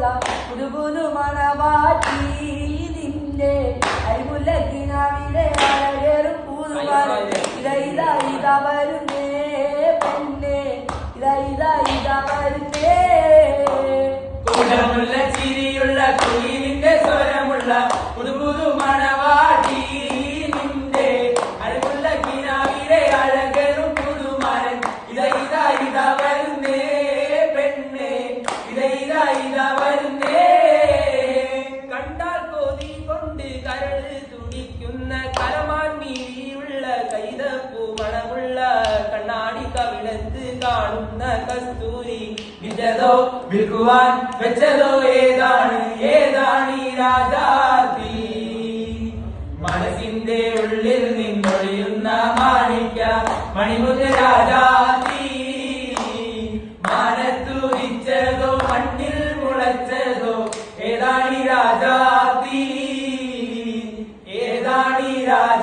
സ്വരമുള്ള പുതുപുതു മണവാട്ടി നിന്റെ അരിമുല്ലക്കിനാവിലെ അഴകേറും പൂതുമാനം ഇതാ ഇതാ ഇതാ വരുന്നേ മുഖത്ത് കാണുന്ന കസ്തൂരി വിറ്റതോ വിൽക്കുവാൻ വെച്ചതോ ഏതാണ്? ഏതാണ് ഈ രാജാതി? മനസ്സിന്റെ ഉള്ളിൽ നിന്നൊഴിയുന്ന മാണിക്ക മണിമുദ്ര രാജാതി. മാനത്തുരിച്ചതോ മണ്ണിൽ മുളച്ചതോ ഏതാണ് രാജാതി? ഏതാണ് രാജ